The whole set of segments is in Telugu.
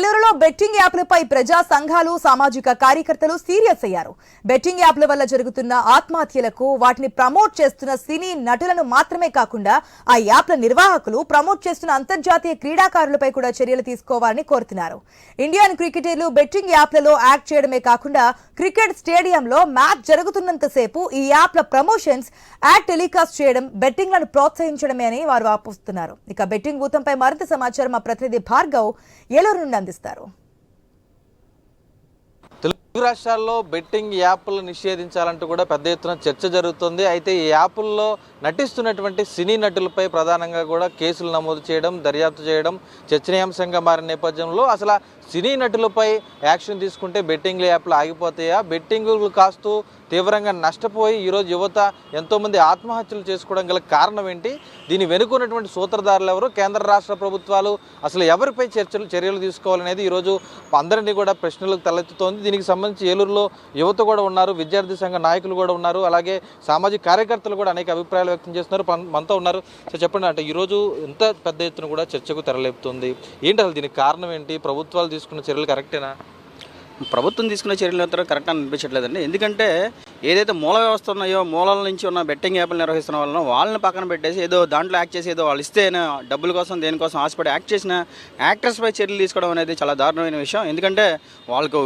నెల్లూరులో బెట్టింగ్ యాప్లపై ప్రజా సంఘాలు సామాజిక కార్యకర్తలు సీరియస్ అయ్యారు. బెట్టింగ్ యాప్ల వల్ల జరుగుతున్న ఆత్మహత్యలకు వాటిని ప్రమోట్ చేస్తున్న సినీ నటులను మాత్రమే కాకుండా ఆ యాప్ల నిర్వాహకులు ప్రమోట్ చేస్తున్న అంతర్జాతీయ క్రీడాకారులపై కూడా చర్యలు తీసుకోవాలని కోరుతున్నారు. ఇండియన్ క్రికెటర్లు బెట్టింగ్ యాప్లలో యాక్ట్ చేయడమే కాకుండా క్రికెట్ స్టేడియంలో మ్యాచ్ జరుగుతున్నంతసేపు ఈ యాప్ల ప్రమోషన్స్ యాడ్ టెలికాస్ట్ చేయడం బెట్టింగ్లను ప్రోత్సహించడమే అని వారు ఆపోస్తున్నారు ఇక బెట్టింగ్ భూతంపై మరింత సమాచారం మా ప్రతినిధి భార్గవ్. ఏలూరు నుండి అందిస్తారు తెలుగు రాష్ట్రాల్లో బెట్టింగ్ యాప్లు నిషేధించాలంటూ కూడా పెద్ద ఎత్తున చర్చ జరుగుతుంది. అయితే ఈ యాప్ల్లో నటిస్తున్నటువంటి సినీ నటులపై ప్రధానంగా కూడా కేసులు నమోదు చేయడం దర్యాప్తు చేయడం చర్చనీయాంశంగా మారిన నేపథ్యంలో అసలు సినీ నటులపై యాక్షన్ తీసుకుంటే బెట్టింగ్ యాప్లు ఆగిపోతాయా? బెట్టింగులు కాస్తూ తీవ్రంగా నష్టపోయి ఈరోజు యువత ఎంతోమంది ఆత్మహత్యలు చేసుకోవడం గల కారణం ఏంటి? దీని వెనుకున్నటువంటి సూత్రధారులు ఎవరు? కేంద్ర రాష్ట్ర ప్రభుత్వాలు అసలు ఎవరిపై చర్చలు చర్యలు తీసుకోవాలనేది ఈరోజు అందరినీ కూడా ప్రశ్నలకు తలెత్తుతోంది. దీనికి సంబంధించి ఏలూరులో యువత కూడా ఉన్నారు విద్యార్థి సంఘ నాయకులు కూడా ఉన్నారు అలాగే సామాజిక కార్యకర్తలు కూడా అనేక అభిప్రాయాలు వ్యక్తం చేస్తున్నారు మనతో ఉన్నారు. సో చెప్పండి అంటే ఈరోజు ఇంత పెద్ద ఎత్తున కూడా చర్చకు తెరలేపుతుంది. ఏంటి అసలు దీనికి కారణం ఏంటి? ప్రభుత్వాలు తీసుకున్న చర్యలు కరెక్టేనా? ప్రభుత్వం తీసుకునే చర్యలు మాత్రం కరెక్ట్ అని అనిపించట్లేదండి. ఎందుకంటే ఏదైతే మూల వ్యవస్థ ఉన్నాయో మూలాల నుంచి ఉన్న బెట్టింగ్ యాప్లు నిర్వహిస్తున్న వాళ్ళను వాళ్ళని పక్కన పెట్టేసి ఏదో దాంట్లో యాక్ట్ చేసి ఏదో వాళ్ళు ఇస్తే డబ్బుల కోసం దేనికోసం ఆశపడి యాక్ట్ చేసిన యాక్టర్స్పై చర్యలు తీసుకోవడం అనేది చాలా దారుణమైన విషయం. ఎందుకంటే వాళ్ళకు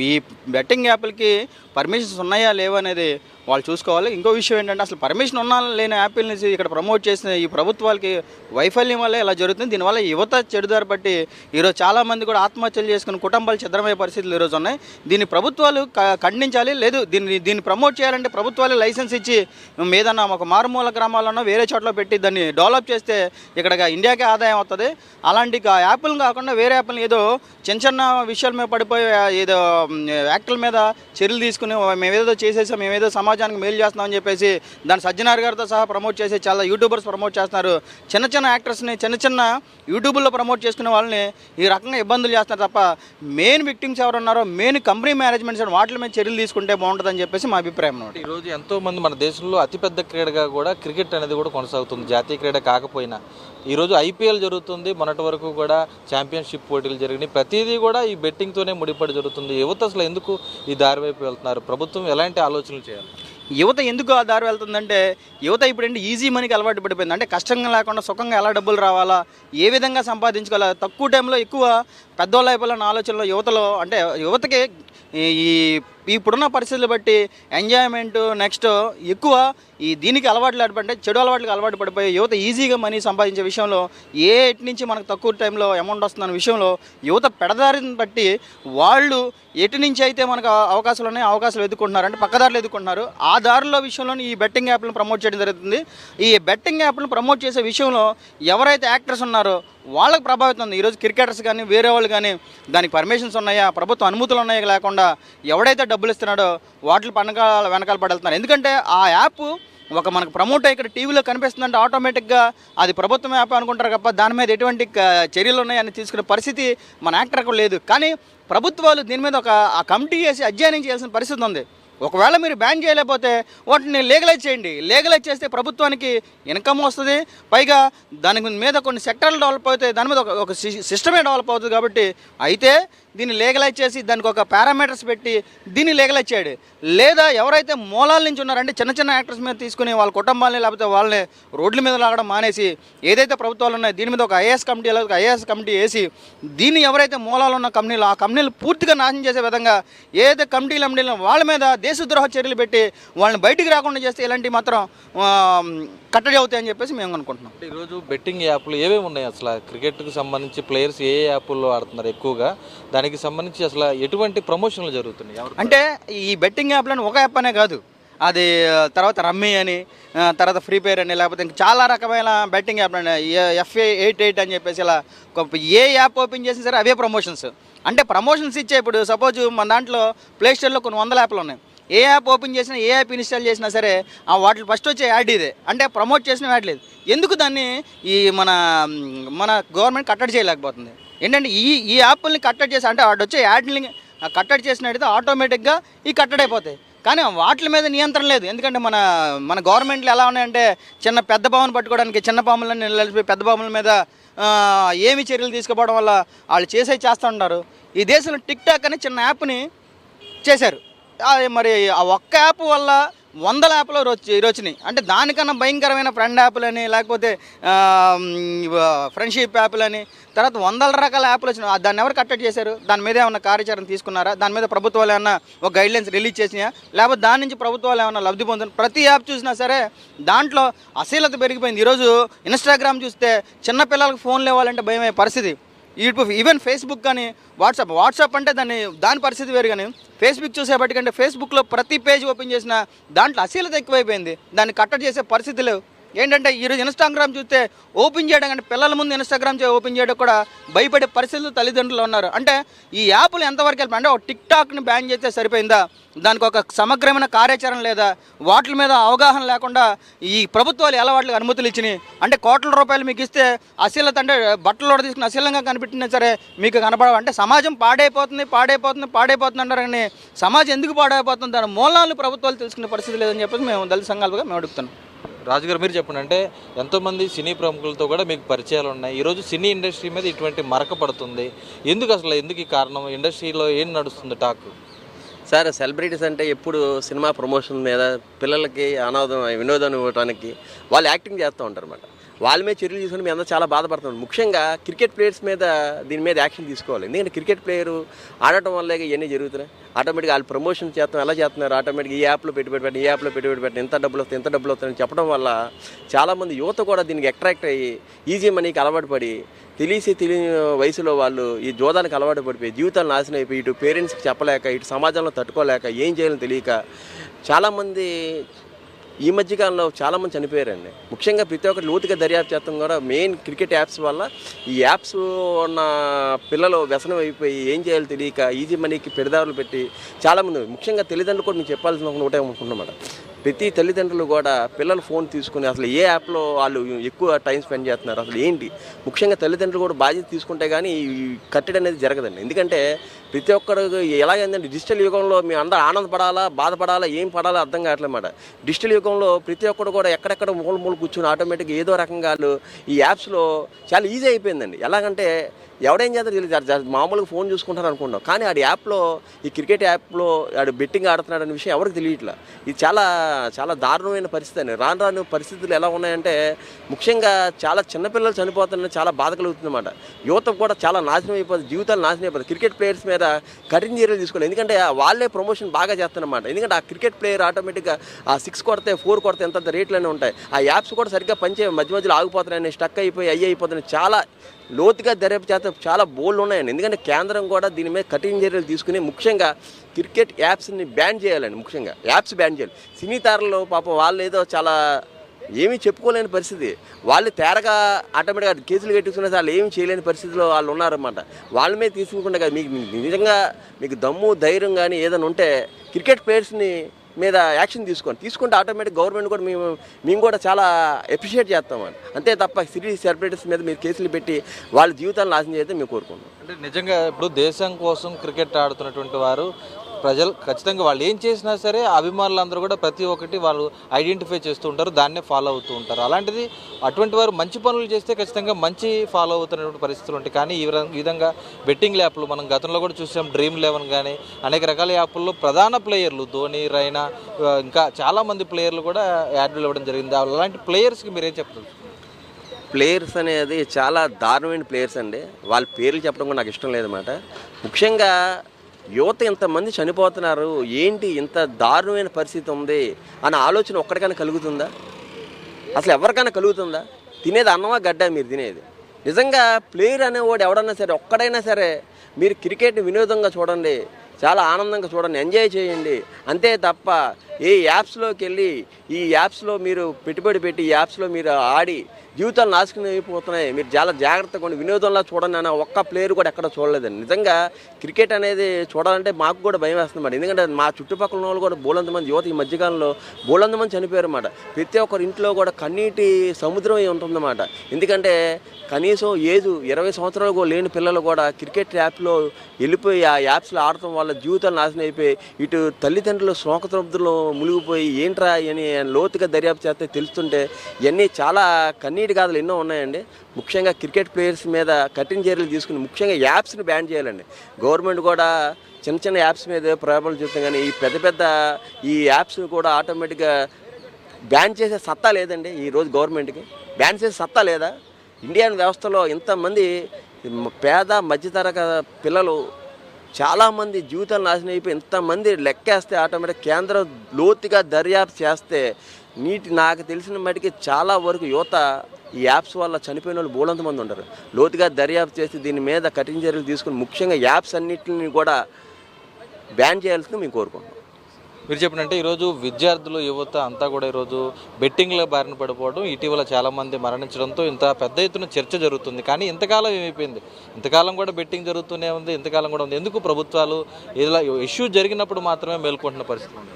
మీ బెట్టింగ్ యాప్లకి పర్మిషన్స్ ఉన్నాయా లేవా అనేది వాళ్ళు చూసుకోవాలి. ఇంకో విషయం ఏంటంటే అసలు పర్మిషన్ ఉన్నా లేని యాప్ని ఇక్కడ ప్రమోట్ చేసిన ఈ ప్రభుత్వాలకి వైఫల్యం వల్లే ఇలా జరుగుతుంది. దీనివల్ల యువత చెడుదారి పట్టి ఈరోజు చాలామంది కూడా ఆత్మహత్యలు చేసుకుని కుటుంబాలు చిద్రమయ్యే పరిస్థితులు ఈరోజు ఉన్నాయి. దీన్ని ప్రభుత్వాలు ఖండించాలి. లేదు దీన్ని దీన్ని ప్రమోట్ చేయాలంటే ప్రభుత్వాలు లైసెన్స్ ఇచ్చి ఏదన్నా ఒక మారుమూల గ్రామాల్లోనో వేరే చోట్ల పెట్టి దాన్ని డెవలప్ చేస్తే ఇక్కడ ఇండియాకే ఆదాయం అవుతుంది అలాంటి కా- యాప్లు కాకుండా వేరే యాప్లు ఏదో చిన్న చిన్న విషయాల మీద పడిపోయి ఏదో మ్, యాక్టర్ల మీద చర్యలు తీసుకుని మేమేదో చేసేసాం మేమేదో సమాజానికి మేలు చేస్తున్నామని చెప్పేసి దాని సజ్జనార్ గారితో సహా ప్రమోట్ చేసి చాలా యూట్యూబర్స్ ప్రమోట్ చేస్తున్నారు. చిన్న చిన్న యాక్టర్స్ని చిన్న చిన్న యూట్యూబ్లో ప్రమోట్ చేసుకునే వాళ్ళని ఈ రకంగా ఇబ్బందులు చేస్తున్నారు తప్ప మెయిన్ విక్టిమ్స్ ఎవరు ఉన్నారో మెయిన్ కంపెనీ మేనేజ్మెంట్స్ వాటి మీద చర్యలు తీసుకుంటే బాగుంటుందని చెప్పేసి మా అభిప్రాయం ఈరోజు ఈ రోజు ఎంతో మంది మన దేశంలో అతిపెద్ద క్రీడగా కూడా క్రికెట్ అనేది కూడా కొనసాగుతుంది. జాతీయ క్రీడ కాకపోయినా. ఈరోజు ఐపీఎల్ జరుగుతుంది. మొన్నటి వరకు కూడా ఛాంపియన్షిప్ పోటీలు జరిగినాయి. ప్రతిదీ కూడా ఈ బెట్టింగ్తోనే ముడిపడి జరుగుతుంది. యువత అసలు ఎందుకు ఈ దారి వైపు వెళ్తున్నారు? ప్రభుత్వం ఎలాంటి ఆలోచనలు చేయాలి? యువత ఎందుకు ఆ దారి వెళ్తుందంటే యువత ఇప్పుడు ఏంటి ఈజీ మనీకి అలవాటు పడిపోయింది. అంటే కష్టంగా లేకుండా సుఖంగా ఎలా డబ్బులు రావాలా ఏ విధంగా సంపాదించుకోవాలా తక్కువ టైంలో ఎక్కువ పెద్దోళ్ళ అయిపోయిన ఆలోచనలో యువతలో అంటే యువతకి ఈ- ఈ ఇప్పుడున్న పరిస్థితులు బట్టి ఎంజాయ్మెంట్ నెక్స్ట్ ఎక్కువ ఈ దీనికి అలవాట్లు అంటే చెడు అలవాట్లకు అలవాటు పడిపోయి యువత ఈజీగా మనీ సంపాదించే విషయంలో ఏ ఎటు నుంచి మనకు తక్కువ టైంలో అమౌంట్ వస్తుందన్న విషయంలో యువత పెడదారిని బట్టి వాళ్ళు ఎటు నుంచి అయితే మనకు అవకాశాలు ఉన్నాయి అవకాశాలు ఎదుర్కొంటున్నారు. అంటే పక్కదారులు ఎదుర్కొంటున్నారు. ఆ దారిలో విషయంలో ఈ బెట్టింగ్ యాప్లను ప్రమోట్ చేయడం జరుగుతుంది. ఈ బెట్టింగ్ యాప్లను ప్రమోట్ చేసే విషయంలో ఎవరైతే యాక్టర్స్ ఉన్నారో వాళ్ళకి ప్రభావితం ఉంది. ఈరోజు క్రికెటర్స్ కానీ వేరే వాళ్ళు కానీ దానికి పర్మిషన్స్ ఉన్నాయా? ప్రభుత్వ అనుమతులు ఉన్నాయా లేకుండా ఎవడైతే డబ్బులు ఇస్తున్నాడో వాటి పనకాల వెనకాల పడుతున్నారు ఎందుకంటే ఆ యాప్ ఒక మనకు ప్రమోట్ అయ్యి ఇక్కడ టీవీలో కనిపిస్తుందంటే ఆటోమేటిక్గా అది ప్రభుత్వం యాప్ అనుకుంటారు తప్ప దాని మీద ఎటువంటి చర్యలు ఉన్నాయని తీసుకునే పరిస్థితి మన యాక్టర్కు లేదు. కానీ ప్రభుత్వాలు దీని మీద ఒక ఆ కమిటీ చేసి అధ్యయనం చేయాల్సిన పరిస్థితి ఉంది. ఒకవేళ మీరు బ్యాన్ చేయలేకపోతే వాటిని లీగలైజ్ చేయండి. లీగలైజ్ చేస్తే ప్రభుత్వానికి ఇన్కమ్ వస్తుంది. పైగా దాని మీద కొన్ని సెక్టర్లు డెవలప్ అవుతాయి. దాని మీద ఒక ఒక సి- సిస్టమే డెవలప్ అవుతుంది కాబట్టి అయితే దీన్ని లీగలైజ్ చేసి దానికి ఒక పారామీటర్స్ పెట్టి దీన్ని లీగలైజ్ చేయండి. లేదా ఎవరైతే మూలాల నుంచి ఉన్నారంటే చిన్న చిన్న యాక్టర్స్ మీద తీసుకుని వాళ్ళ కుటుంబాలని లేకపోతే వాళ్ళని రోడ్ల మీద లాగడం మానేసి ఏదైతే ప్రభుత్వాలు ఉన్నాయో దీని మీద ఒక ఐఏఎస్ కమిటీ లేదా ఐఏఎస్ కమిటీ వేసి దీన్ని ఎవరైతే మూలాలు ఉన్న కంపెనీలు ఆ కంపెనీలు పూర్తిగా నాశనం చేసే విధంగా ఏదైతే కమిటీలు అమ్మిడీలు వాళ్ళ మీద దేశద్రోహ చర్యలు పెట్టి వాళ్ళని బయటికి రాకుండా చేస్తే ఇలాంటివి మాత్రం కట్టడి అవుతాయని చెప్పేసి మేము అనుకుంటున్నాం. ఈరోజు బెట్టింగ్ యాప్లు ఏమేమి ఉన్నాయి అసలు? క్రికెట్కి సంబంధించి ప్లేయర్స్ ఏ యాప్ల్లో ఆడుతున్నారు ఎక్కువగా? దానికి సంబంధించి అసలు ఎటువంటి ప్రమోషన్లు జరుగుతున్నాయి? అంటే ఈ బెట్టింగ్ యాప్లను ఒక యాప్ అనే కాదు. అది తర్వాత రమ్మీ అని తర్వాత ఫ్రీ ఫైర్ అని లేకపోతే ఇంకా చాలా రకమైన బెట్టింగ్ యాప్లు అని ఎఫ్ఏ ఎయిట్ ఎయిట్ అని చెప్పేసి ఇలా ఏ యాప్ ఓపెన్ చేసినా సరే అవే ప్రమోషన్స్. అంటే ప్రమోషన్స్ ఇచ్చే ఇప్పుడు సపోజ్ మన దాంట్లో ప్లే స్టోర్లో కొన్ని వందల యాప్లు ఉన్నాయి. ఏ యాప్ ఓపెన్ చేసినా ఏ యాప్ ఇన్స్టాల్ చేసినా సరే ఆ వాటి ఫస్ట్ వచ్చే యాడ్ ఇదే. అంటే ప్రమోట్ చేసిన యాడ్ లేదు. ఎందుకు దాన్ని ఈ మన మన గవర్నమెంట్ కట్టడి చేయలేకపోతుంది? ఏంటంటే ఈ ఈ యాప్ని కట్టడి చేసి అంటే వాటి వచ్చే యాడ్ని కట్టడి చేసినట్టయితే ఆటోమేటిక్గా ఈ కట్టడి అయిపోతాయి. కానీ వాటి మీద నియంత్రణ లేదు. ఎందుకంటే మన మన గవర్నమెంట్లు ఎలా ఉన్నాయంటే చిన్న పెద్ద పామును పట్టుకోవడానికి చిన్న పాములను నిలిపి పెద్ద పాముల మీద ఏమి చర్యలు తీసుకోవడం వల్ల వాళ్ళు చేసే చేస్తూ ఉంటారు. ఈ దేశంలో టిక్ టాక్ అనే చిన్న యాప్ని చేశారు. మరి ఆ ఒక్క యాప్ వల్ల వందల యాప్లు వచ్చి వచ్చినాయి అంటే దానికన్నా భయంకరమైన ఫ్రెండ్ యాప్లని లేకపోతే ఫ్రెండ్షిప్ యాప్లని తర్వాత వందల రకాల యాప్లు వచ్చినాయి. దాన్ని ఎవరు కట్టడి చేశారు? దాని మీద ఏమైనా కార్యాచరణ తీసుకున్నారా? దాని మీద ప్రభుత్వాలు ఏమైనా ఒక గైడ్లైన్స్ రిలీజ్ చేసినాయా? లేకపోతే దాని నుంచి ప్రభుత్వాలు ఏమైనా లబ్ధి పొందిన ప్రతి యాప్ చూసినా సరే దాంట్లో అశీలత పెరిగిపోయింది. ఈరోజు ఇన్స్టాగ్రామ్ చూస్తే చిన్నపిల్లలకు ఫోన్లు ఇవ్వాలంటే భయమే పరిస్థితి. ఇప్పుడు ఈవెన్ ఫేస్బుక్ కానీ వాట్సాప్ వాట్సాప్ అంటే దాన్ని దాని పరిస్థితి వేరు కానీ ఫేస్బుక్ చూసేపటికంటే ఫేస్బుక్లో ప్రతి పేజ్ ఓపెన్ చేసిన దాంట్లో అశీలత ఎక్కువైపోయింది. దాన్ని కట్టడి చేసే పరిస్థితి లేవు. ఏంటంటే ఈరోజు ఇన్స్టాగ్రామ్ చూస్తే ఓపెన్ చేయడం అంటే పిల్లల ముందు ఇన్స్టాగ్రామ్ చే- ఓపెన్ చేయడం కూడా భయపడే పరిస్థితులు తల్లిదండ్రులు ఉన్నారు. అంటే ఈ యాప్లు ఎంతవరకు వెళ్ళిపోయి అంటే ఒక టిక్ టాక్ని బ్యాన్ చేస్తే సరిపోయిందా? దానికి ఒక సమగ్రమైన కార్యాచరణ లేదా వాటి మీద అవగాహన లేకుండా ఈ ప్రభుత్వాలు ఎలా వాటికి అనుమతులు ఇచ్చినాయి. అంటే కోట్ల రూపాయలు మీకు ఇస్తే అశీలత అంటే బట్టలు తీసుకుని అశీలంగా కనిపెట్టినా సరే మీకు కనపడవు. అంటే సమాజం పాడైపోతుంది పాడైపోతుంది పాడైపోతుంది అంటారు కానీ సమాజం ఎందుకు పాడైపోతుంది? దాని మూలాలు ప్రభుత్వాలు తెలుసుకునే పరిస్థితి లేదని చెప్పేసి మేము దళిత సంఘాలుగా మేము అడుగుతున్నాం. రాజుగారు మీరు చెప్పండి అంటే ఎంతోమంది సినీ ప్రముఖులతో కూడా మీకు పరిచయాలు ఉన్నాయి. ఈరోజు సినీ ఇండస్ట్రీ మీద ఇటువంటి మరక పడుతుంది. ఎందుకు అసలు ఎందుకు ఈ కారణం? ఇండస్ట్రీలో ఏం నడుస్తుంది టాక్? సార్ సెలబ్రిటీస్ అంటే ఎప్పుడు సినిమా ప్రమోషన్ మీద పిల్లలకి అనాదం వినోదం ఇవ్వడానికి వాళ్ళు యాక్టింగ్ చేస్తూ ఉంటారు అన్నమాట. వాళ్ళ మీద చర్యలు తీసుకుని మేము అందరూ చాలా బాధపడుతున్నాం ముఖ్యంగా క్రికెట్ ప్లేయర్స్ మీద దీని మీద యాక్షన్ తీసుకోవాలి. ఎందుకంటే క్రికెట్ ప్లేయరు ఆడటం వల్లే ఇవన్నీ జరుగుతున్నాయి. ఆటోమేటిక్గా వాళ్ళు ప్రమోషన్ చేస్తాం ఎలా చేస్తున్నారు ఆటోమేటిక్గా ఈ యాప్లో పెట్టుబడి పెట్టండి ఈ యాప్లో పెట్టుబడి పెట్టండి ఎంత డబ్బులు వస్తాయి ఎంత డబ్బులు వస్తాయని చెప్పడం వల్ల చాలామంది యువత కూడా దీనికి అట్రాక్ట్ అయ్యి ఈజీ మనీకి అలవాటు పడి తెలిసి తెలియని వయసులో వాళ్ళు ఈ జోదానికి అలవాటు పడిపోయి జీవితాలు నాశనం అయిపోయి ఇటు పేరెంట్స్కి చెప్పలేక ఇటు సమాజంలో తట్టుకోలేక ఏం చేయాలని తెలియక చాలామంది ఈ మధ్యకాలంలో చాలామంది చనిపోయారండి. ముఖ్యంగా ప్రతి ఒక్కరు లోతుగా దర్యాప్తు చేస్తాం కూడా మెయిన్ క్రికెట్ యాప్స్ వల్ల ఈ యాప్స్ ఉన్న పిల్లలు వ్యసనం అయిపోయి ఏం చేయాలో తెలియక ఈజీ మనీకి పెడదారులు పెట్టి చాలామంది ముఖ్యంగా తల్లిదండ్రులు కూడా మీకు చెప్పాల్సిన ఒకటే అనుకుంటున్నమాట ప్రతి తల్లిదండ్రులు కూడా పిల్లలు ఫోన్ తీసుకుని అసలు ఏ యాప్లో వాళ్ళు ఎక్కువ టైం స్పెండ్ చేస్తున్నారు అసలు ఏంటి? ముఖ్యంగా తల్లిదండ్రులు కూడా బాధ్యత తీసుకుంటే కానీ ఈ కట్టడి అనేది జరగదండి. ఎందుకంటే ప్రతి ఒక్కరు ఎలాగైందంటే డిజిటల్ యుగంలో మేము అందరూ ఆనందపడాలా బాధపడాలా ఏం పడాలా అర్థం కావట్లేమాట డిజిటల్ యుగంలో ప్రతి ఒక్కరు కూడా ఎక్కడెక్కడ మూల మూల కూర్చుని ఆటోమేటిక్గా ఏదో రకంగా వాళ్ళు ఈ యాప్స్లో చాలా ఈజీ అయిపోయిందండి. ఎలాగంటే ఎవడేం చేస్తారో తెలియదు. మామూలుగా ఫోన్ చూసుకుంటారు అనుకుంటాం కానీ ఆడి యాప్లో ఈ క్రికెట్ యాప్లో ఆడు బెట్టింగ్ ఆడుతున్నాడు అనే విషయం ఎవరికి తెలియట్లా. ఇది చాలా చాలా దారుణమైన పరిస్థితి అని రాను రాను పరిస్థితులు ఎలా ఉన్నాయంటే ముఖ్యంగా చాలా చిన్నపిల్లలు చనిపోతున్న చాలా బాధ కలుగుతుందన్నమాట యువత కూడా చాలా నాశనం అయిపోతుంది. జీవితాలు నాశనం అయిపోతుంది క్రికెట్ ప్లేయర్స్ మీద కఠిన చర్యలు తీసుకోవాలి. ఎందుకంటే వాళ్ళే ప్రమోషన్ బాగా చేస్తారన్నమాట ఎందుకంటే ఆ క్రికెట్ ప్లేయర్ ఆటోమేటిక్గా ఆ సిక్స్ కొడితే ఫోర్ కొడితే ఎంత రేట్లనే ఉంటాయి. ఆ యాప్స్ కూడా సరిగ్గా పనిచే మధ్య మధ్యలో ఆగిపోతున్నాయని స్టక్ అయిపోయి అయ్యి అయిపోతున్నాయి. చాలా లోతుగా దర్యాప్తు అయితే చాలా బోల్డ్ ఉన్నాయండి. ఎందుకంటే కేంద్రం కూడా దీని మీద కఠిన చర్యలు తీసుకుని ముఖ్యంగా క్రికెట్ యాప్స్ని బ్యాన్ చేయాలండి ముఖ్యంగా. యాప్స్ బ్యాన్ చేయాలి. సినీ తారలు పాపం వాళ్ళు ఏదో చాలా ఏమీ చెప్పుకోలేని పరిస్థితి. వాళ్ళు తేరగా ఆటోమేటిక్గా కేసులు కట్టించుకునే వాళ్ళు ఏమీ చేయలేని పరిస్థితిలో వాళ్ళు ఉన్నారన్నమాట. వాళ్ళ మీద తీసుకుంటే మీకు నిజంగా మీకు దమ్ము ధైర్యం కానీ ఏదైనా ఉంటే క్రికెట్ ప్లేయర్స్ని మీద యాక్షన్ తీసుకోండి. తీసుకుంటే ఆటోమేటిక్ గవర్నమెంట్ కూడా మేము మేము కూడా చాలా ఎప్రిషియేట్ చేస్తామని. అంతే తప్ప సిటీ సెలబ్రిటీస్ మీద మీరు కేసులు పెట్టి వాళ్ళ జీవితాలను నాశనం చేస్తే మేము కోరుకుంటున్నాం. అంటే నిజంగా ఇప్పుడు దేశం కోసం క్రికెట్ ఆడుతున్నటువంటి వారు ప్రజలు ఖచ్చితంగా వాళ్ళు ఏం చేసినా సరే అభిమానులందరూ కూడా ప్రతి ఒక్కటి వాళ్ళు ఐడెంటిఫై చేస్తూ ఉంటారు దాన్నే ఫాలో అవుతూ ఉంటారు. అలాంటిది అటువంటి వారు మంచి పనులు చేస్తే ఖచ్చితంగా మంచి ఫాలో అవుతున్నటువంటి పరిస్థితులు ఉంటాయి. కానీ ఈ విధంగా- ఈ విధంగా బెట్టింగ్ యాప్లు మనం గతంలో కూడా చూసాం. డ్రీమ్ లెవెన్ కానీ అనేక రకాల యాప్ల్లో ప్రధాన ప్లేయర్లు ధోని రైనా ఇంకా చాలామంది ప్లేయర్లు కూడా యాడ్లు ఇవ్వడం జరిగింది. అలాంటి ప్లేయర్స్కి మీరేం చెప్తారు? ప్లేయర్స్ అనేది చాలా దారుణమైన ప్లేయర్స్ అండి. వాళ్ళ పేర్లు చెప్పడం కూడా నాకు ఇష్టం లేదన్నమాట. ముఖ్యంగా యువత ఇంతమంది చనిపోతున్నారు ఏంటి ఇంత దారుణమైన పరిస్థితి ఉంది అన్న ఆలోచన ఒక్కడికైనా కలుగుతుందా? అసలు ఎవరికైనా కలుగుతుందా? తినేది అన్నమా గడ్డ మీరు తినేది? నిజంగా ప్లేయర్ అనేవాడు ఎవడన్నా సరే ఒక్కడైనా సరే మీరు క్రికెట్ని వినోదంగా చూడండి చాలా ఆనందంగా చూడండి ఎంజాయ్ చేయండి. అంతే తప్ప ఏ యాప్స్లోకి వెళ్ళి ఈ యాప్స్లో మీరు పెట్టుబడి పెట్టి ఈ యాప్స్లో మీరు ఆడి జీవితాలు నాశనం అయిపోతున్నాయి. మీరు చాలా జాగ్రత్తగా ఉండి వినోదంలా చూడండి అని ఒక్క ప్లేయర్ కూడా ఎక్కడ చూడలేదండి. నిజంగా క్రికెట్ అనేది చూడాలంటే మాకు కూడా భయం వేస్తుంది ఎందుకంటే మా చుట్టుపక్కల ఉన్న వాళ్ళు కూడా బోలంత మంది యువత ఈ మధ్యకాలంలో బోలంత మంది చనిపోయారు అన్నమాట. ప్రతి ఒక్కరి ఇంట్లో కూడా కన్నీటి సముద్రం ఉంటుందన్నమాట ఎందుకంటే కనీసం ఏజ్ ఇరవై సంవత్సరాలు కూడా లేని పిల్లలు కూడా క్రికెట్ యాప్లో వెళ్ళిపోయి ఆ యాప్స్లో ఆడటం వల్ల జీవితాలు నాశనం అయిపోయి ఇటు తల్లిదండ్రులు శోకతృప్తులు మునిగిపోయి ఏంట్రా అని లోతుగా దర్యాప్తు చేస్తే తెలుస్తుంటే ఇవన్నీ చాలా కన్నీ కన్నీటి గాథలు ఎన్నో ఉన్నాయండి. ముఖ్యంగా క్రికెట్ ప్లేయర్స్ మీద కఠిన చర్యలు తీసుకుని ముఖ్యంగా యాప్స్ని బ్యాన్ చేయాలండి. గవర్నమెంట్ కూడా చిన్న చిన్న యాప్స్ మీద ప్రభావం చూస్తాం కానీ ఈ పెద్ద పెద్ద ఈ యాప్స్ కూడా ఆటోమేటిక్గా బ్యాన్ చేసే సత్తా లేదండి ఈ రోజు గవర్నమెంట్కి. బ్యాన్ చేసే సత్తా లేదా? ఇండియన్ వ్యవస్థలో ఇంతమంది పేద మధ్యతరగ పిల్లలు చాలామంది జీవితాలు నాశనం అయిపోయి ఇంతమంది లెక్కేస్తే ఆటోమేటిక్ కేంద్రం లోతుగా దర్యాప్తు చేస్తే నీటి నాకు తెలిసిన మటుకి చాలా వరకు యువత ఈ యాప్స్ వల్ల చనిపోయిన వాళ్ళు బోలంత మంది ఉంటారు. లోతుగా దర్యాప్తు చేసి దీని మీద కఠిన చర్యలు తీసుకుని ముఖ్యంగా యాప్స్ అన్నిటిని కూడా బ్యాన్ చేయాల్సింది మేము కోరుకుంటున్నాం. మీరు చెప్పినట్టే ఈరోజు విద్యార్థులు యువత అంతా కూడా ఈరోజు బెట్టింగ్ల బారిన పడిపోవడం ఇటీవల చాలామంది మరణించడంతో ఇంత పెద్ద ఎత్తున చర్చ జరుగుతుంది. కానీ ఇంతకాలం ఏమైపోయింది? ఇంతకాలం కూడా బెట్టింగ్ జరుగుతూనే ఉంది ఇంతకాలం కూడా ఉంది. ఎందుకు ప్రభుత్వాలు ఇలా ఇష్యూ జరిగినప్పుడు మాత్రమే మేల్కొంటున్న పరిస్థితి ఉంది?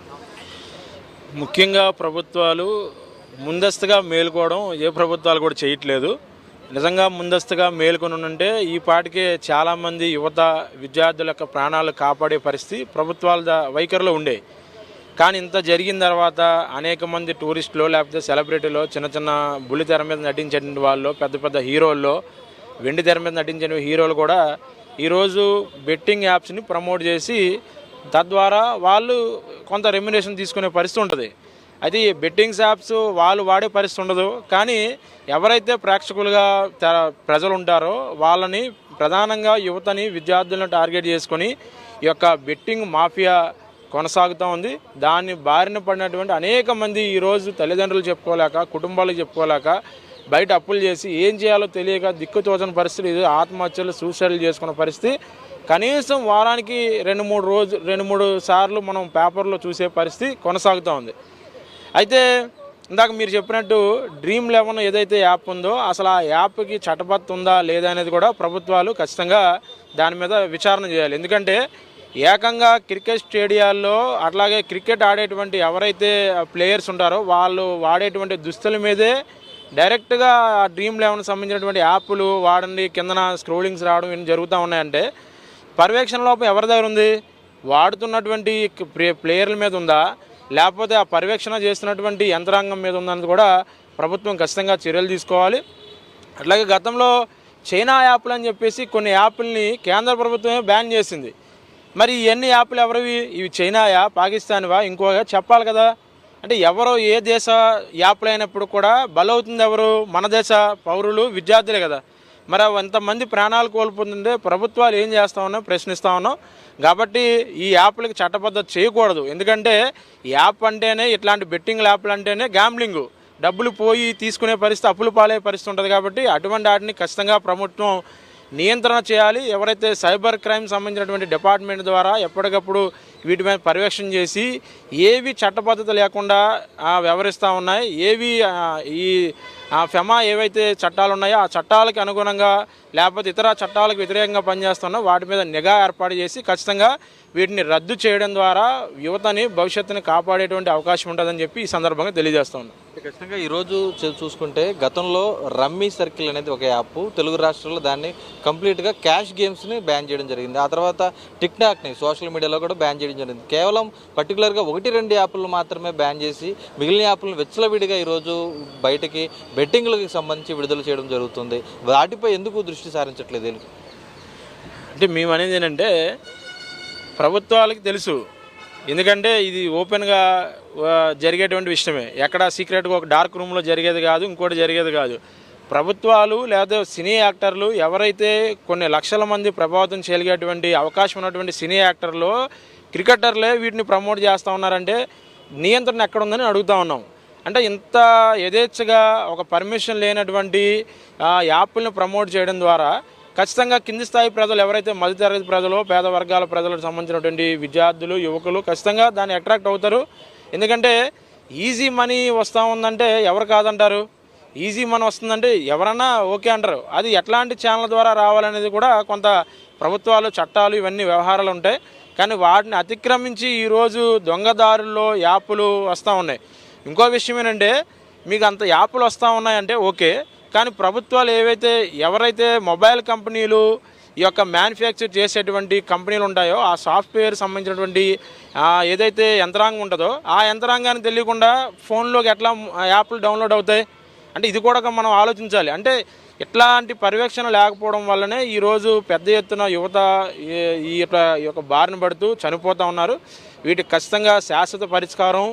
ముఖ్యంగా ప్రభుత్వాలు ముందస్తుగా మేలుకోవడం ఏ ప్రభుత్వాలు కూడా చేయట్లేదు. నిజంగా ముందస్తుగా మేలుకొని ఉంటే ఈ పాటికే చాలామంది యువత విద్యార్థుల యొక్క ప్రాణాలు కాపాడే పరిస్థితి ప్రభుత్వాల వైఖరిలో ఉండే. కానీ ఇంత జరిగిన తర్వాత అనేక మంది టూరిస్టులు లేకపోతే సెలబ్రిటీలు చిన్న చిన్న బుల్లి తెర మీద నటించేటువంటి వాళ్ళు పెద్ద పెద్ద హీరోల్లో వెండి తెర మీద నటించిన హీరోలు కూడా ఈరోజు బెట్టింగ్ యాప్స్ని ప్రమోట్ చేసి తద్వారా వాళ్ళు కొంత రెమ్యునేషన్ తీసుకునే పరిస్థితి ఉంటుంది. అయితే ఈ బెట్టింగ్స్ యాప్స్ వాళ్ళు వాడే పరిస్థితి ఉండదు. కానీ ఎవరైతే ప్రేక్షకులుగా ప్రజలు ఉంటారో వాళ్ళని ప్రధానంగా యువతని విద్యార్థులను టార్గెట్ చేసుకొని ఈ యొక్క బెట్టింగ్ మాఫియా కొనసాగుతూ ఉంది. దాన్ని బారిన పడినటువంటి అనేక మంది ఈరోజు తల్లిదండ్రులు చెప్పుకోలేక కుటుంబాలు చెప్పుకోలేక బయట అప్పులు చేసి ఏం చేయాలో తెలియక దిక్కుతోచని పరిస్థితి ఇది ఆత్మహత్యలు సూసైడ్లు చేసుకున్న పరిస్థితి. కనీసం వారానికి రెండు మూడు రోజు రెండు మూడు సార్లు మనం పేపర్లో చూసే పరిస్థితి కొనసాగుతూ ఉంది. అయితే ఇందాక మీరు చెప్పినట్టు డ్రీమ్ లెవెన్ ఏదైతే యాప్ ఉందో అసలు ఆ యాప్కి చట్టబద్ధ ఉందా లేదా అనేది కూడా ప్రభుత్వాలు ఖచ్చితంగా దాని మీద విచారణ చేయాలి. ఎందుకంటే ఏకంగా క్రికెట్ స్టేడియాల్లో అట్లాగే క్రికెట్ ఆడేటువంటి ఎవరైతే ప్లేయర్స్ ఉంటారో వాళ్ళు వాడేటువంటి దుస్తుల మీదే డైరెక్ట్గా ఆ డ్రీమ్ లెవెన్ సంబంధించినటువంటి యాప్లు వాడండి కిందన స్క్రోలింగ్స్ రావడం ఇవన్నీ జరుగుతూ ఉన్నాయంటే పర్యవేక్షణ లోపం ఎవరి దగ్గర ఉంది? వాడుతున్నటువంటి ప్లేయర్ల మీద ఉందా? లేకపోతే ఆ పర్యవేక్షణ చేస్తున్నటువంటి యంత్రాంగం మీద ఉందని కూడా ప్రభుత్వం ఖచ్చితంగా చర్యలు తీసుకోవాలి. అట్లాగే గతంలో చైనా యాప్లు అని చెప్పేసి కొన్ని యాప్లని కేంద్ర ప్రభుత్వమే బ్యాన్ చేసింది. మరి ఇవన్నీ యాప్లు ఎవరివి? ఇవి చైనాయా పాకిస్తాన్వా? ఇంకోగా చెప్పాలి కదా. అంటే ఎవరో ఏ దేశ యాప్లు అయినప్పుడు కూడా బలవుతుంది ఎవరు? మన దేశ పౌరులు విద్యార్థులే కదా. మరి అవి ఎంతమంది ప్రాణాలు కోల్పోతుంటే ప్రభుత్వాలు ఏం చేస్తా ఉన్నాం ప్రశ్నిస్తా ఉన్నాం. కాబట్టి ఈ యాప్లకి చట్టబద్ధత చేయకూడదు. ఎందుకంటే యాప్ అంటేనే ఇట్లాంటి బెట్టింగ్ యాప్లు అంటేనే గ్యాంబ్లింగ్ డబ్బులు పోయి తీసుకునే పరిస్థితి అప్పులు పాలే పరిస్థితి ఉంటుంది కాబట్టి అటువంటి వాటిని ఖచ్చితంగా ప్రభుత్వం నియంత్రణ చేయాలి. ఎవరైతే సైబర్ క్రైమ్ సంబంధించినటువంటి డిపార్ట్మెంట్ ద్వారా ఎప్పటికప్పుడు వీటి మీద పర్యవేక్షణ చేసి ఏవి చట్టబద్ధత లేకుండా వ్యవహరిస్తూ ఉన్నాయి ఏవి ఈ ఫెమా ఏవైతే చట్టాలు ఉన్నాయో ఆ చట్టాలకు అనుగుణంగా లేకపోతే ఇతర చట్టాలకు వ్యతిరేకంగా పనిచేస్తున్నా వాటి మీద నిఘా ఏర్పాటు చేసి ఖచ్చితంగా వీటిని రద్దు చేయడం ద్వారా యువతని భవిష్యత్తుని కాపాడేటువంటి అవకాశం ఉంటుందని చెప్పి ఈ సందర్భంగా తెలియజేస్తున్నాను ఖచ్చితంగా ఈరోజు చూసుకుంటే గతంలో రమ్మీ సర్కిల్ అనేది ఒక యాప్ తెలుగు రాష్ట్రాల్లో దాన్ని కంప్లీట్గా క్యాష్ గేమ్స్ని బ్యాన్ చేయడం జరిగింది. ఆ తర్వాత టిక్టాక్ని సోషల్ మీడియాలో కూడా బ్యాన్ చేయడం జరిగింది. కేవలం పర్టికులర్గా ఒకటి రెండు యాప్లు మాత్రమే బ్యాన్ చేసి మిగిలిన యాప్లను వెచ్చలవిడిగా ఈరోజు బయటకి బెట్టింగ్లకు సంబంధించి విడుదల చేయడం జరుగుతుంది. వాటిపై ఎందుకు దృష్టి సారించట్లేదు వీళ్ళు? అంటే మేము అనేది ఏంటంటే ప్రభుత్వాలకి తెలుసు. ఎందుకంటే ఇది ఓపెన్గా జరిగేటువంటి విషయమే. ఎక్కడ సీక్రెట్గా ఒక డార్క్ రూమ్లో జరిగేది కాదు ఇంకోటి జరిగేది కాదు. ప్రభుత్వాలు లేదా సినీ యాక్టర్లు ఎవరైతే కొన్ని లక్షల మంది ప్రభావితం చేయగలిగేటువంటి అవకాశం ఉన్నటువంటి సినీ యాక్టర్లు క్రికెటర్లే వీటిని ప్రమోట్ చేస్తూ ఉన్నారంటే నియంత్రణ ఎక్కడ ఉందని అడుగుతా ఉన్నాం. అంటే ఇంత యథేచ్ఛగా ఒక పర్మిషన్ లేనటువంటి యాప్లను ప్రమోట్ చేయడం ద్వారా ఖచ్చితంగా కింది స్థాయి ప్రజలు ఎవరైతే మధ్యతరగతి ప్రజలు పేద వర్గాల ప్రజలకు సంబంధించినటువంటి విద్యార్థులు యువకులు ఖచ్చితంగా దాన్ని అట్రాక్ట్ అవుతారు. ఎందుకంటే ఈజీ మనీ వస్తూ ఉందంటే ఎవరు కాదంటారు? ఈజీ మనీ వస్తుందంటే ఎవరన్నా ఓకే అంటారు. అది ఎట్లాంటి ఛానల్ ద్వారా రావాలనేది కూడా కొంత ప్రభుత్వాలు చట్టాలు ఇవన్నీ వ్యవహారాలు ఉంటాయి. కానీ వాటిని అతిక్రమించి ఈరోజు దొంగదారుల్లో యాప్లు వస్తూ ఉన్నాయి. ఇంకో విషయం ఏంటంటే మీకు అంత యాప్లు వస్తూ ఉన్నాయంటే ఓకే కానీ ప్రభుత్వాలు ఏవైతే ఎవరైతే మొబైల్ కంపెనీలు ఈ యొక్క మ్యానుఫ్యాక్చర్ చేసేటువంటి కంపెనీలు ఉంటాయో ఆ సాఫ్ట్వేర్ సంబంధించినటువంటి ఏదైతే యంత్రాంగం ఉంటుందో ఆ యంత్రాంగానికి తెలియకుండా ఫోన్లోకి ఎట్లా యాప్లు డౌన్లోడ్ అవుతాయి? అంటే ఇది కూడా మనం ఆలోచించాలి. అంటే ఇట్లాంటి పర్యవేక్షణ లేకపోవడం వల్లనే ఈరోజు పెద్ద ఎత్తున యువత ఈ- ఈ యొక్క ఈ యొక్క బారిన పడుతూ చనిపోతూ ఉన్నారు. వీటికి ఖచ్చితంగా శాశ్వత పరిష్కారం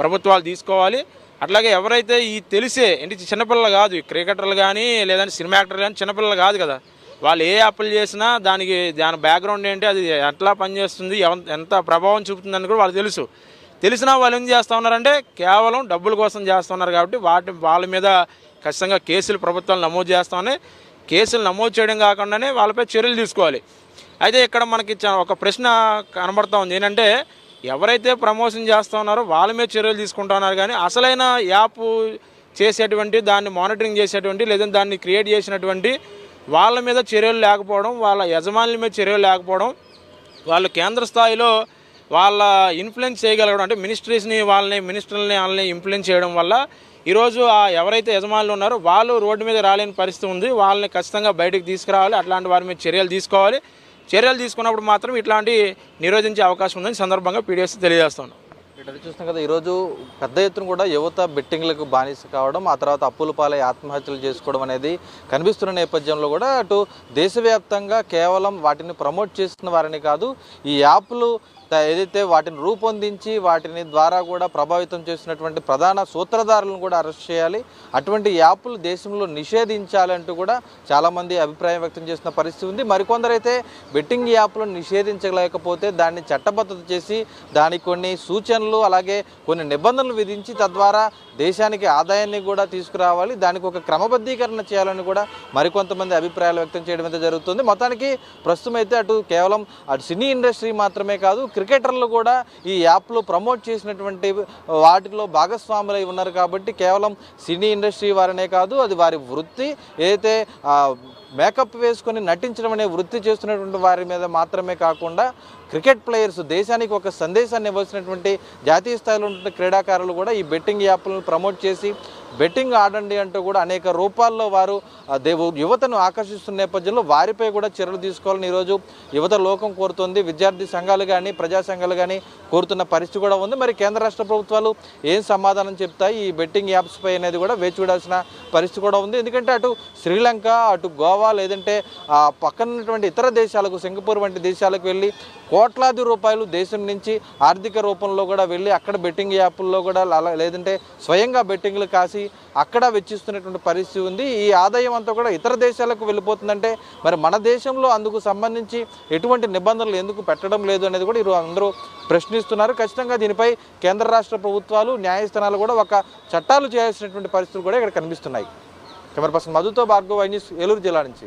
ప్రభుత్వాలు తీసుకోవాలి. అట్లాగే ఎవరైతే ఈ తెలిసే ఏంటి చిన్నపిల్లలు కాదు క్రికెటర్లు కానీ లేదంటే సినిమా యాక్టర్లు కానీ చిన్నపిల్లలు కాదు కదా. వాళ్ళు ఏ అప్పులు చేసినా దానికి దాని బ్యాక్గ్రౌండ్ ఏంటి అది ఎట్లా పనిచేస్తుంది ఎంత ప్రభావం చూపుతుందని కూడా వాళ్ళు తెలుసు. తెలిసినా వాళ్ళు ఏం చేస్తూ ఉన్నారంటే కేవలం డబ్బుల కోసం చేస్తున్నారు కాబట్టి వాటి వాళ్ళ మీద ఖచ్చితంగా కేసులు ప్రభుత్వాలు నమోదు చేస్తామని కేసులు నమోదు చేయడం కాకుండానే వాళ్ళపై చర్యలు తీసుకోవాలి. అయితే ఇక్కడ మనకి ఒక ప్రశ్న కనబడుతూ ఉంది. ఏంటంటే ఎవరైతే ప్రమోషన్ చేస్తూ ఉన్నారో వాళ్ళ మీద చర్యలు తీసుకుంటున్నారు కానీ అసలైన యాప్ చేసేటువంటి దాన్ని మానిటరింగ్ చేసేటువంటి లేదంటే దాన్ని క్రియేట్ చేసినటువంటి వాళ్ళ మీద చర్యలు లేకపోవడం వాళ్ళ యజమానుల మీద చర్యలు లేకపోవడం వాళ్ళు కేంద్ర స్థాయిలో వాళ్ళ ఇన్ఫ్లుయెన్స్ చేయగలగడం అంటే మినిస్ట్రీస్ని వాళ్ళని మినిస్టర్లని వాళ్ళని ఇన్ఫ్లుయెన్స్ చేయడం వల్ల ఈరోజు ఆ ఎవరైతే యజమానులు ఉన్నారో వాళ్ళు రోడ్డు మీద రాలేని పరిస్థితి ఉంది. వాళ్ళని ఖచ్చితంగా బయటకు తీసుకురావాలి. అట్లాంటి వారి మీద చర్యలు తీసుకోవాలి. చర్యలు తీసుకున్నప్పుడు మాత్రం ఇట్లాంటి నిరోధించే అవకాశం ఉందని సందర్భంగా పీడిఎస్ తెలియజేస్తున్నాం ఇక్కడ చూస్తున్నాం కదా ఈరోజు పెద్ద ఎత్తున కూడా యువత బెట్టింగ్లకు బానిస కావడం ఆ తర్వాత అప్పుల పాలై ఆత్మహత్యలు చేసుకోవడం అనేది కనిపిస్తున్న నేపథ్యంలో కూడా అటు దేశవ్యాప్తంగా కేవలం వాటిని ప్రమోట్ చేస్తున్న వారిని కాదు ఈ యాప్లు ఏదైతే వాటిని రూపొందించి వాటిని ద్వారా కూడా ప్రభావితం చేస్తున్నటువంటి ప్రధాన సూత్రధారులను కూడా అరెస్ట్ చేయాలి. అటువంటి యాప్లు దేశంలో నిషేధించాలంటూ కూడా చాలామంది అభిప్రాయం వ్యక్తం చేస్తున్న పరిస్థితి ఉంది. మరికొందరైతే బెట్టింగ్ యాప్లను నిషేధించలేకపోతే దాన్ని చట్టబద్ధత చేసి దానికి కొన్ని సూచనలు అలాగే కొన్ని నిబంధనలు విధించి తద్వారా దేశానికి ఆదాయాన్ని కూడా తీసుకురావాలి. దానికి ఒక క్రమబద్ధీకరణ చేయాలని కూడా మరికొంతమంది అభిప్రాయాలు వ్యక్తం చేయడం అయితే జరుగుతుంది. మొత్తానికి ప్రస్తుతం అయితే అటు కేవలం అటు సినీ ఇండస్ట్రీ మాత్రమే కాదు క్రికెటర్లు కూడా ఈ యాప్లో ప్రమోట్ చేసినటువంటి వాటిలో భాగస్వాములై ఉన్నారు కాబట్టి కేవలం సినీ ఇండస్ట్రీ వారనే కాదు అది వారి వృత్తి. ఏదైతే మేకప్ వేసుకొని నటించడం అనే వృత్తి చేస్తున్నటువంటి వారి మీద మాత్రమే కాకుండా క్రికెట్ ప్లేయర్స్ దేశానికి ఒక సందేశాన్ని ఇవ్వాల్సినటువంటి జాతీయ స్థాయిలో ఉన్న క్రీడాకారులు కూడా ఈ బెట్టింగ్ యాప్లను ప్రమోట్ చేసి బెట్టింగ్ ఆడండి అంటూ కూడా అనేక రూపాల్లో వారు దేవు యువతను ఆకర్షిస్తున్న నేపథ్యంలో వారిపై కూడా చర్యలు తీసుకోవాలని ఈరోజు యువత లోకం కోరుతోంది. విద్యార్థి సంఘాలు కానీ ప్రజా సంఘాలు కానీ కోరుతున్న పరిస్థితి కూడా ఉంది. మరి కేంద్ర రాష్ట్ర ప్రభుత్వాలు ఏం సమాధానం చెప్తాయి? ఈ బెట్టింగ్ యాప్స్పై అనేది కూడా వేచి చూడాల్సిన పరిస్థితి కూడా ఉంది. ఎందుకంటే అటు శ్రీలంక అటు గోవా లేదంటే పక్కనటువంటి పక్కన ఉన్నటువంటి ఇతర దేశాలకు సింగపూర్ వంటి దేశాలకు వెళ్ళి కోట్లాది రూపాయలు దేశం నుంచి ఆర్థిక రూపంలో కూడా వెళ్ళి అక్కడ బెట్టింగ్ యాప్ల్లో కూడా అలా- లేదంటే స్వయంగా బెట్టింగ్లు కాసి అక్కడ వెచ్చిస్తున్నటువంటి పరిస్థితి ఉంది. ఈ ఆదాయం అంతా కూడా ఇతర దేశాలకు వెళ్ళిపోతుందంటే మరి మన దేశంలో అందుకు సంబంధించి ఎటువంటి నిబంధనలు ఎందుకు పెట్టడం లేదు అనేది కూడా ఈరోజు అందరూ ప్రశ్నిస్తున్నారు. ఖచ్చితంగా దీనిపై కేంద్ర రాష్ట్ర ప్రభుత్వాలు న్యాయస్థానాలు కూడా ఒక చట్టాలు చేయాల్సినటువంటి పరిస్థితులు కూడా ఇక్కడ కనిపిస్తున్నాయి. కెమెరా పర్సన్ మధుతో భార్గవ్ న్యూస్ ఏలూరు జిల్లా నుంచి.